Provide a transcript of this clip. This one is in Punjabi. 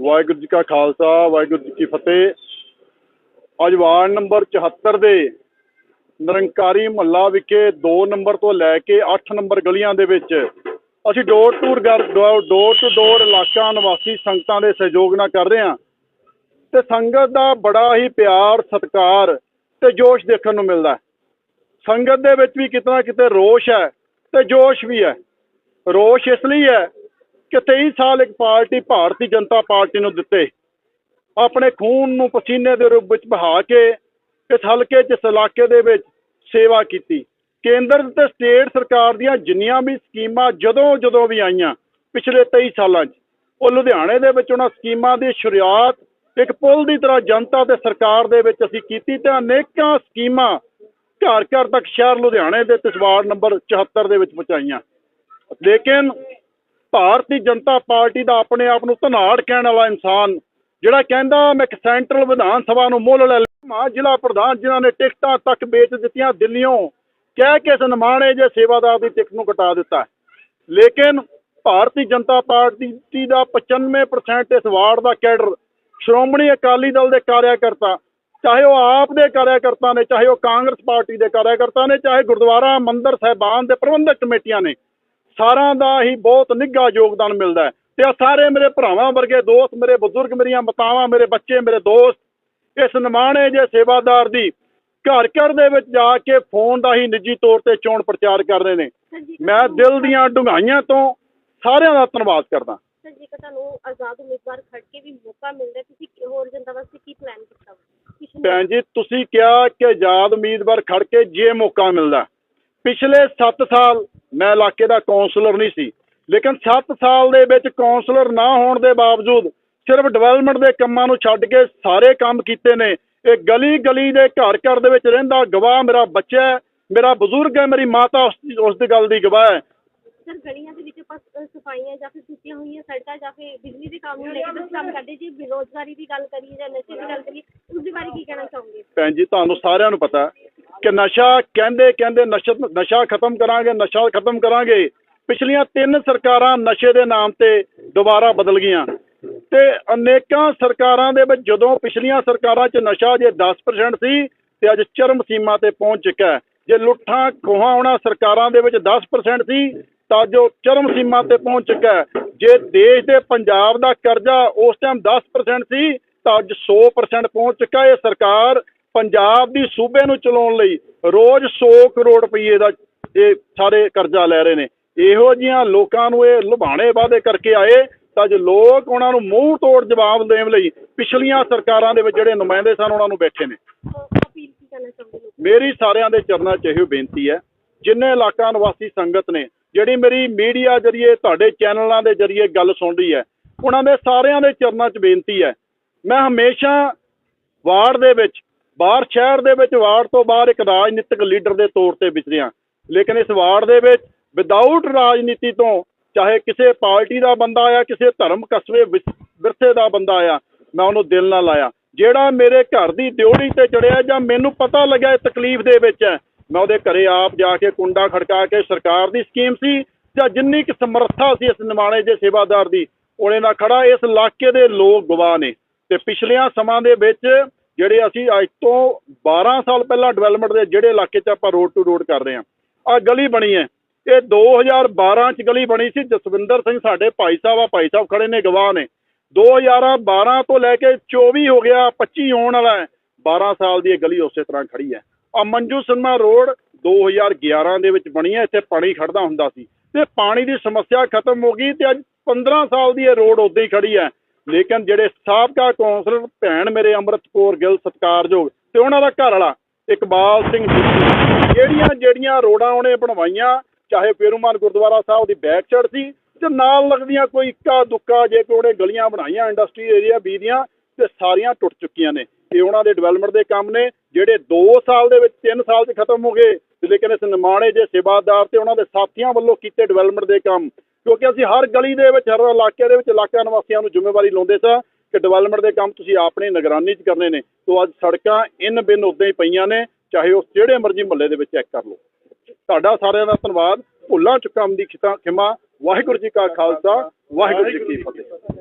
ਵਾਹਿਗੁਰੂ ਜੀ ਕਾ ਖਾਲਸਾ, ਵਾਹਿਗੁਰੂ ਜੀ ਕੀ ਫਤਿਹ। ਅੱਜ ਵਾਰਡ ਨੰਬਰ 74 ਦੇ ਨਿਰੰਕਾਰੀ ਮਹੱਲਾ ਵਿਖੇ 2 ਨੰਬਰ ਤੋਂ ਲੈ ਕੇ 8 ਨੰਬਰ ਗਲੀਆਂ ਦੇ ਵਿੱਚ ਅਸੀਂ ਡੋਰ ਟੂਰ ਡੋਰ ਟੂ ਡੋਰ ਇਲਾਕਾ ਨਿਵਾਸੀ ਸੰਗਤਾਂ ਦੇ ਸਹਿਯੋਗ ਨਾਲ ਕਰ ਰਹੇ ਹਾਂ। ਤੇ ਸੰਗਤ ਦਾ ਬੜਾ ਹੀ ਪਿਆਰ, ਸਤਿਕਾਰ ਤੇ ਜੋਸ਼ ਦੇਖਣ ਨੂੰ ਮਿਲਦਾ ਹੈ। ਸੰਗਤ ਦੇ ਵਿੱਚ ਵੀ ਕਿਤਨਾ ਕਿਤੇ ਰੋਸ਼ ਹੈ ਤੇ ਜੋਸ਼ ਵੀ ਹੈ। ਰੋਸ਼ ਇਸ ਲਈ ਹੈ ਕਿ 23 ਸਾਲ ਇੱਕ ਪਾਰਟੀ ਭਾਰਤੀ ਜਨਤਾ ਪਾਰਟੀ ਨੂੰ ਦਿੱਤੇ। ਆਪਣੇ ਖੂਨ ਨੂੰ ਪਸੀਨੇ ਦੇ ਰੂਪ ਵਿੱਚ ਬਹਾ ਕੇ ਇਸ ਹਲਕੇ 'ਚ ਇਸ ਇਲਾਕੇ ਦੇ ਵਿੱਚ ਸੇਵਾ ਕੀਤੀ। ਕੇਂਦਰ ਤੇ ਸਟੇਟ ਸਰਕਾਰ ਦੀਆਂ ਜਿੰਨੀਆਂ ਵੀ ਸਕੀਮਾਂ ਜਦੋਂ ਜਦੋਂ ਵੀ ਆਈਆਂ ਪਿਛਲੇ 23 ਸਾਲਾਂ 'ਚ, ਉਹ ਲੁਧਿਆਣੇ ਦੇ ਵਿੱਚ ਉਹਨਾਂ ਸਕੀਮਾਂ ਦੀ ਸ਼ੁਰੂਆਤ ਇੱਕ ਪੁਲ ਦੀ ਤਰ੍ਹਾਂ ਜਨਤਾ ਤੇ ਸਰਕਾਰ ਦੇ ਵਿੱਚ ਅਸੀਂ ਕੀਤੀ ਤੇ ਅਨੇਕਾਂ ਸਕੀਮਾਂ ਘਰ ਘਰ ਤੱਕ ਸ਼ਹਿਰ ਲੁਧਿਆਣੇ ਦੇ ਤਸਵਾਰ ਨੰਬਰ 74 ਦੇ ਵਿੱਚ ਪਹੁੰਚਾਈਆਂ। ਲੇਕਿਨ ਭਾਰਤੀ ਜਨਤਾ ਪਾਰਟੀ ਦਾ ਆਪਣੇ ਆਪ ਨੂੰ ਧਨਾੜ ਕਹਿਣ ਵਾਲਾ ਇਨਸਾਨ, ਜਿਹੜਾ ਕਹਿੰਦਾ, ਮੈਂ ਇੱਕ ਸੈਂਟਰਲ ਵਿਧਾਨ ਸਭਾ ਨੂੰ ਮੁੱਲ ਲੈ ਲਿਆ ਜ਼ਿਲ੍ਹਾ ਪ੍ਰਧਾਨ ਜਿਨ੍ਹਾਂ ਨੇ ਟਿਕਟਾਂ ਤੱਕ ਵੇਚ ਦਿੱਤੀਆਂ ਦਿੱਲੀੋਂ ਕਹਿ ਕੇ ਸਨਮਾਣੇ ਜੇ ਸੇਵਾਦਾਰ ਦੀ ਟਿਕਟ ਨੂੰ ਘਟਾ ਦਿੱਤਾ ਲੇਕਿਨ ਭਾਰਤੀ ਜਨਤਾ ਪਾਰਟੀ ਦਾ 95% ਇਸ ਵਾਰਡ ਦਾ ਕੈਡਰ ਸ਼੍ਰੋਮਣੀ ਅਕਾਲੀ ਦਲ ਦੇ ਕਾਰਿਆਕਰਤਾ, ਚਾਹੇ ਉਹ ਆਪ ਦੇ ਕਾਰਿਆਕਰਤਾ ਨੇ, ਚਾਹੇ ਉਹ ਕਾਂਗਰਸ ਪਾਰਟੀ ਦੇ ਕਾਰਿਆਕਰਤਾ ਨੇ, ਚਾਹੇ ਗੁਰਦੁਆਰਾ ਮੰਦਰ ਸਾਹਿਬਾਨ ਦੇ ਪ੍ਰਬੰਧਕ ਕਮੇਟੀਆਂ ਨੇ ਸਾਰਿਆਂ ਦਾ ਹੀ ਬਹੁਤ ਨਿੱਘਾ ਯੋਗਦਾਨ ਮਿਲਦਾ ਹੈ। ਤੇ ਆ ਸਾਰੇ ਮੇਰੇ ਭਰਾਵਾਂ ਵਰਗੇ ਦੋਸਤ ਮੇਰੇ ਬਜ਼ੁਰਗ ਮੇਰੀਆਂ ਮਾਤਾਵਾਂ ਮੇਰੇ ਬੱਚੇ ਮੇਰੇ ਦੋਸਤ ਇਸ ਨਿਮਾਣੇ ਜੇ ਸੇਵਾਦਾਰ ਦੀ ਘਰ ਘਰ ਦੇ ਵਿੱਚ ਜਾ ਕੇ ਫੋਨ ਦਾ ਹੀ ਨਿੱਜੀ ਤੌਰ ਤੇ ਚੋਣ ਪ੍ਰਚਾਰ ਕਰ ਰਹੇ ਨੇ। ਮੈਂ ਦਿਲ ਦੀਆਂ ਡੂੰਘਾਈਆਂ ਤੋਂ ਸਾਰਿਆਂ ਦਾ ਧੰਨਵਾਦ ਕਰਦਾ। ਸਰ ਜੇਕਰ ਤੁਹਾਨੂੰ ਆਜ਼ਾਦ ਉਮੀਦਵਾਰ ਖੜ ਕੇ ਵੀ ਮੌਕਾ ਮਿਲਦਾ ਤੁਸੀਂ ਕੀ- ਹੋਰ ਜਨਤਾ ਵਾਸਤੇ ਕੀ ਪਲਾਨ ਕੀਤਾ ਵਾ? ਪਿਛਲੇ- ਭੈਣ ਜੀ ਤੁਸੀਂ ਕਿਹਾ ਕਿ ਆਜ਼ਾਦ ਉਮੀਦਵਾਰ ਖੜ ਕੇ ਜੇ ਮੌਕਾ ਮਿਲਦਾ। ਪਿਛਲੇ 7 ਸਾਲ ਮੈਂ ਇਲਾਕੇ ਦਾ ਕਾਉਂਸਲਰ ਨਹੀਂ ਸੀ। ਲੇਕਿਨ 7 ਸਾਲ ਦੇ ਵਿੱਚ ਕਾਉਂਸਲਰ ਨਾ ਹੋਣ ਦੇ ਬਾਵਜੂਦ ਸਿਰਫ ਡਿਵੈਲਪਮੈਂਟ ਦੇ ਕੰਮਾਂ ਨੂੰ ਛੱਡ ਕੇ ਸਾਰੇ ਕੰਮ ਕੀਤੇ ਨੇ। ਇਹ ਗਲੀ ਗਲੀ ਦੇ ਘਰ ਘਰ ਦੇ ਵਿੱਚ ਰਹਿੰਦਾ ਗਵਾਹ ਮੇਰਾ ਬੱਚਾ ਹੈ। ਮੇਰਾ ਬਜ਼ੁਰਗ ਹੈ ਮੇਰੀ ਮਾਤਾ ਉਸ ਦੀ- ਉਸ ਦੀ ਗੱਲ ਦੀ ਗਵਾਹ ਹੈ। ਸਰ ਗਲੀਆਂ ਦੇ ਵਿੱਚ ਆਪਾਂ ਸਫਾਈਆਂ ਜਾਂ ਫਿਰ ਟੁੱਟੀਆਂ ਹੋਈਆਂ ਸੜਕਾਂ ਜਾਂ ਫਿਰ ਬਿਜਲੀ ਦੇ ਕੰਮ ਨੂੰ ਲੈ ਕੇ ਕੰਮ ਕਰਦੇ ਜੀ ਬੇਰੋਜ਼ਗਾਰੀ ਦੀ ਗੱਲ ਕਰੀਏ ਜਾਂ ਨਸ਼ੇ ਦੀ ਗੱਲ ਕਰੀਏ ਉਸ ਦੇ ਬਾਰੇ ਕੀ ਕਹਿਣਾ ਚਾਹੋਗੇ? ਭੈਣ ਜੀ ਤੁਹਾਨੂੰ ਸਾਰਿਆਂ ਨੂੰ ਪਤਾ ਹੈ ਕਿ ਨਸ਼ਾ ਕਹਿੰਦੇ ਕਹਿੰਦੇ ਨਸ਼ਾ ਨਸ਼ਾ ਖਤਮ ਕਰਾਂਗੇ, ਨਸ਼ਾ ਖਤਮ ਕਰਾਂਗੇ। ਪਿਛਲੀਆਂ ਤਿੰਨ ਸਰਕਾਰਾਂ ਨਸ਼ੇ ਦੇ ਨਾਮ ਤੇ ਦੁਬਾਰਾ ਬਦਲ ਗਈਆਂ। ਤੇ ਅਨੇਕਾਂ ਸਰਕਾਰਾਂ ਦੇ ਵਿੱਚ ਜਦੋਂ ਪਿਛਲੀਆਂ ਸਰਕਾਰਾਂ 'ਚ ਨਸ਼ਾ ਜੇ 10% ਸੀ, ਤੇ ਅੱਜ ਚਰਮ ਸੀਮਾ ਤੇ ਪਹੁੰਚ ਚੁੱਕਾ ਜੇ ਲੁੱਟਾਂ ਖੋਹਾਂ ਉਹਨਾਂ ਸਰਕਾਰਾਂ ਦੇ ਵਿੱਚ 10% ਸੀ, ਤਾਂ ਜੋ ਚਰਮ ਸੀਮਾ ਤੇ ਪਹੁੰਚ ਚੁੱਕਾ ਜੇ ਦੇਸ਼ ਦੇ ਪੰਜਾਬ ਦਾ ਕਰਜ਼ਾ ਉਸ ਟਾਈਮ 10% ਸੀ, ਤਾਂ ਅੱਜ 100% ਪਹੁੰਚ ਚੁੱਕਾ ਇਹ ਸਰਕਾਰ। ਪੰਜਾਬ ਦੀ ਸੂਬੇ ਨੂੰ ਚਲਾਉਣ ਲਈ ਰੋਜ਼ 100 ਕਰੋੜ ਰੁਪਏ ਦਾ ਇਹ ਸਾਰੇ ਕਰਜ਼ਾ ਲੈ ਰਹੇ ਨੇ। ਇਹੋ ਜਿਹੀਆਂ ਲੋਕਾਂ ਨੂੰ ਇਹ ਲੁਭਾਣੇ ਵਾਅਦੇ ਕਰਕੇ ਆਏ ਤਾਂ ਅੱਜ ਲੋਕ ਉਹਨਾਂ ਨੂੰ ਮੂੰਹ ਤੋੜ ਜਵਾਬ ਦੇਣ ਲਈ ਪਿਛਲੀਆਂ ਸਰਕਾਰਾਂ ਦੇ ਵਿੱਚ ਜਿਹੜੇ ਨੁਮਾਇੰਦੇ ਸਨ ਉਹਨਾਂ ਨੂੰ ਬੈਠੇ ਨੇ। ਮੇਰੀ ਸਾਰਿਆਂ ਦੇ ਚਰਨਾਂ 'ਚ ਇਹੋ ਬੇਨਤੀ ਹੈ ਜਿੰਨੇ ਇਲਾਕਾ ਨਿਵਾਸੀ ਸੰਗਤ ਨੇ ਜਿਹੜੀ ਮੇਰੀ ਮੀਡੀਆ ਜਰੀਏ ਤੁਹਾਡੇ ਚੈਨਲਾਂ ਦੇ ਜਰੀਏ ਗੱਲ ਸੁਣ ਰਹੀ ਹੈ ਉਹਨਾਂ ਦੇ ਸਾਰਿਆਂ ਦੇ ਚਰਨਾਂ 'ਚ ਬੇਨਤੀ ਹੈ। ਮੈਂ ਹਮੇਸ਼ਾ ਵਾਰਡ ਦੇ ਵਿੱਚ ਬਾਹਰ ਸ਼ਹਿਰ ਦੇ ਵਿੱਚ ਵਾਰਡ ਤੋਂ ਬਾਹਰ ਇੱਕ ਰਾਜਨੀਤਿਕ ਲੀਡਰ ਦੇ ਤੌਰ ਤੇ ਵਿਚਰਿਆ ਲੇਕਿਨ ਇਸ ਵਾਰਡ ਦੇ ਵਿੱਚ ਵਿਦਆਊਟ ਰਾਜਨੀਤੀ ਤੋਂ ਚਾਹੇ ਕਿਸੇ ਪਾਰਟੀ ਦਾ ਬੰਦਾ ਆਇਆ, ਕਿਸੇ ਧਰਮ ਕਸਬੇ ਵਿਸ- ਵਿਰਸੇ ਦਾ ਬੰਦਾ ਆਇਆ, ਮੈਂ ਉਹਨੂੰ ਦਿਲ ਨਾਲ ਲਾਇਆ। ਜਿਹੜਾ ਮੇਰੇ ਘਰ ਦੀ ਦਿਉੜੀ ਤੇ ਚੜਿਆ ਜਾਂ ਮੈਨੂੰ ਪਤਾ ਲੱਗਿਆ ਇਹ ਤਕਲੀਫ ਦੇ ਵਿੱਚ ਹੈ, ਮੈਂ ਉਹਦੇ ਘਰੇ ਆਪ ਜਾ ਕੇ ਕੁੰਡਾ ਖੜਕਾ ਕੇ ਸਰਕਾਰ ਦੀ ਸਕੀਮ ਸੀ ਜਾਂ ਜਿੰਨੀ ਕਿ ਸਮਰੱਥਾ ਸੀ ਇਸ ਨਿਮਾਣੇ ਦੇ ਸੇਵਾਦਾਰ ਦੀ, ਉਹਨੇ ਨਾਲ ਖੜਾ ਇਸ ਇਲਾਕੇ ਦੇ ਲੋਕ ਗਵਾਹ ਨੇ। ਤੇ ਪਿਛਲਿਆਂ ਸਮਾਂ ਦੇ ਵਿੱਚ ਜਿਹੜੇ ਅਸੀਂ ਅੱਜ ਤੋਂ 12 ਸਾਲ ਪਹਿਲਾਂ ਡਿਵੈਲਪਮੈਂਟ ਦੇ ਜਿਹੜੇ ਇਲਾਕੇ 'ਚ ਆਪਾਂ ਰੋਡ ਟੂ ਰੋਡ ਕਰ ਰਹੇ ਹਾਂ ਆ ਗਲੀ ਬਣੀ ਹੈ। ਇਹ 2012 ਚ ਗਲੀ ਬਣੀ ਸੀ। ਜਸਵਿੰਦਰ ਸਿੰਘ ਸਾਡੇ ਭਾਈ ਸਾਹਿਬ ਆ, ਭਾਈ ਸਾਹਿਬ ਖੜੇ ਨੇ, ਗਵਾਹ ਨੇ। 2012 ਤੋਂ ਲੈ ਕੇ 24 ਹੋ ਗਿਆ 25 ਆਉਣ ਵਾਲਾ ਹੈ। 12 ਸਾਲ ਦੀ ਇਹ ਗਲੀ ਉਸੇ ਤਰ੍ਹਾਂ ਖੜੀ ਹੈ। ਆ ਮੰਜੂ ਸਿਨਮਾ ਰੋਡ 2011 ਦੇ ਵਿੱਚ ਬਣੀ ਹੈ। ਇੱਥੇ ਪਾਣੀ ਖੜਦਾ ਹੁੰਦਾ ਸੀ। ਤੇ ਪਾਣੀ ਦੀ ਸਮੱਸਿਆ ਖਤਮ ਹੋ ਗਈ ਤੇ ਅੱਜ 15 ਸਾਲ ਦੀ ਇਹ ਰੋਡ ਉਦਾਂ ਹੀ ਖੜੀ ਹੈ। ਲੇਕਿਨ ਜਿਹੜੇ ਸਾਬਕਾ ਕੌਂਸਲਰ ਭੈਣ ਮੇਰੇ ਅੰਮ੍ਰਿਤ ਕੌਰ ਗਿੱਲ ਸਤਿਕਾਰਯੋਗ ਤੇ ਉਹਨਾਂ ਦਾ ਘਰ ਵਾਲਾ ਇਕਬਾਲ ਸਿੰਘ ਜਿਹੜੀਆਂ ਜਿਹੜੀਆਂ ਰੋਡਾਂ ਉਹਨੇ ਬਣਵਾਈਆਂ, ਚਾਹੇ ਪੇਰੂਮਾਨ ਗੁਰਦੁਆਰਾ ਸਾਹਿਬ ਦੀ ਬੈਕ ਸਾਈਡ ਸੀ ਤੇ ਨਾਲ ਲੱਗਦੀਆਂ ਕੋਈ ਇੱਕਾ ਦੁੱਕਾ ਜੇ ਕੋਈ ਉਹਨੇ ਗਲੀਆਂ ਬਣਾਈਆਂ, ਇੰਡਸਟਰੀ ਏਰੀਆ ਬੀ ਦੀਆਂ, ਤੇ ਸਾਰੀਆਂ ਟੁੱਟ ਚੁੱਕੀਆਂ ਨੇ। ਇਹ ਉਹਨਾਂ ਦੇ ਡਿਵੈਲਪਮੈਂਟ ਦੇ ਕੰਮ ਨੇ, ਜਿਹੜੇ 2 ਸਾਲ ਦੇ ਵਿੱਚ 3 ਸਾਲ 'ਚ ਖਤਮ ਹੋ ਗਏ ਲੇਕਿਨ ਇਸ ਨਿਮਾਣੇ ਜੇ ਸੇਵਾਦਾਰ ਤੇ ਉਹਨਾਂ ਦੇ ਸਾਥੀਆਂ ਵੱਲੋਂ ਕੀਤੇ ਡਿਵੈਲਪਮੈਂਟ ਦੇ ਕੰਮ ਕਿਉਂਕਿ ਅਸੀਂ ਹਰ ਗਲੀ ਦੇ ਵਿੱਚ, ਹਰ ਇਲਾਕੇ ਦੇ ਵਿੱਚ ਇਲਾਕਾ ਨਿਵਾਸੀਆਂ ਨੂੰ ਜ਼ਿੰਮੇਵਾਰੀ ਲਾਉਂਦੇ ਸਾਂ ਕਿ ਡਿਵੈਲਪਮੈਂਟ ਦੇ ਕੰਮ ਤੁਸੀਂ ਆਪਣੀ ਨਿਗਰਾਨੀ 'ਚ ਕਰਨੇ ਨੇ। ਤੋਂ ਅੱਜ ਸੜਕਾਂ ਇਨ ਬਿਨ ਉਦਾਂ ਹੀ ਪਈਆਂ ਨੇ, ਚਾਹੇ ਉਹ ਜਿਹੜੇ ਮਰਜ਼ੀ ਮੁਹੱਲੇ ਦੇ ਵਿੱਚ ਚੈੱਕ ਕਰ ਲਓ। ਤੁਹਾਡਾ ਸਾਰਿਆਂ ਦਾ ਧੰਨਵਾਦ। ਭੁੱਲਾਂ ਚੁੱਕਾ ਦੀ ਖਿਮਾ। ਵਾਹਿਗੁਰੂ ਜੀ ਕਾ ਖਾਲਸਾ, ਵਾਹਿਗੁਰੂ ਜੀ ਕੀ ਫਤਿਹ।